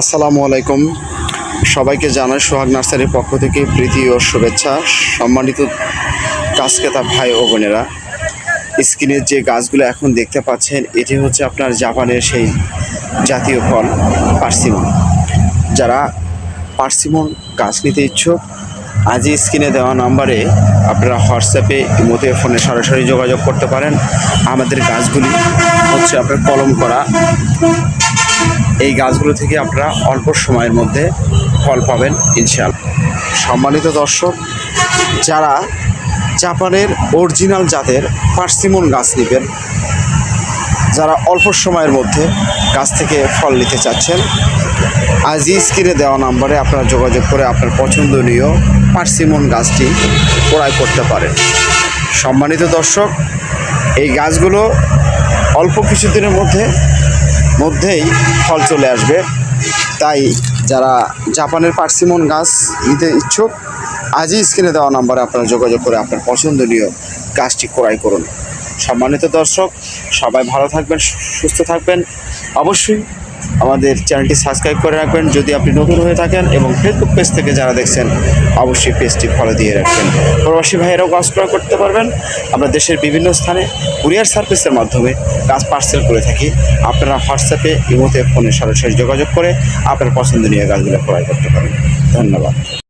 আসসালামু আলাইকুম। সবাইকে জানাই সোহাগ নার্সারির পক্ষ থেকে প্রীতি ও শুভেচ্ছা। সম্মানিত ক্রেতা ভাই ও বোনেরা স্ক্রিনের যে গাছগুলো এখন দেখতে পাচ্ছেন, এটি হচ্ছে আপনার জাপানের সেই জাতীয় ফল, পার্সিমন। যারা পার্সিমন গাছ নিতে ইচ্ছুক, আজই স্ক্রিনে দেওয়া নাম্বারে আপনারা হোয়াটসঅ্যাপে, ইমোতে, ফোনে সরাসরি যোগাযোগ করতে পারেন। আমাদের গাছগুলি হচ্ছে আপনার কলম করা এই গাছগুলো থেকে আপনারা অল্প সময়ের মধ্যে ফল পাবেন ইনশাল সম্মানিত দর্শক, যারা জাপানের অরিজিনাল জাতের পার্সিমন গাছ নেবেন, যারা অল্প সময়ের মধ্যে গাছ থেকে ফল নিতে চাচ্ছেন আজই স্ক্রিনে দেওয়া নাম্বারে আপনারা যোগাযোগ করে আপনার পছন্দনীয় পার্সিমন গাছটি ক্রয় করতে পারেন। সম্মানিত দর্শক, এই গাছগুলো অল্প কিছুদিনের মধ্যে মধ্যেই ফল চলে আসবে। তাই যারা জাপানের পার্সিমন গাছ নিতে ইচ্ছুক, আজই স্ক্রিনে দেওয়া নাম্বারে আপনারা যোগাযোগ করে আপনার পছন্দনীয় গাছটি ক্রয় করুন। সম্মানিত দর্শক, সবাই ভালো থাকবেন, সুস্থ থাকবেন। অবশ্যই আমাদের চ্যানেলটি সাবস্ক্রাইব করে রাখবেন। যদি আপনি নতুন হয়ে থাকেন এবং ফেসবুক পেজ থেকে যারা দেখছেন, অবশ্যই পেজটি ফলো দিয়ে রাখবেন। প্রবাসী ভাইয়েরাও কাজ ক্রয় করতে পারবেন। আমরা দেশের বিভিন্ন স্থানে কুরিয়ার সার্ভিসের মাধ্যমে কাজ পার্সেল করে থাকি। আপনারা হোয়াটসঅ্যাপে ইমোতে ফোনে সরাসরি যোগাযোগ করে আপনার পছন্দ নিয়ে গাছগুলো ক্রয় করতে পারেন। ধন্যবাদ।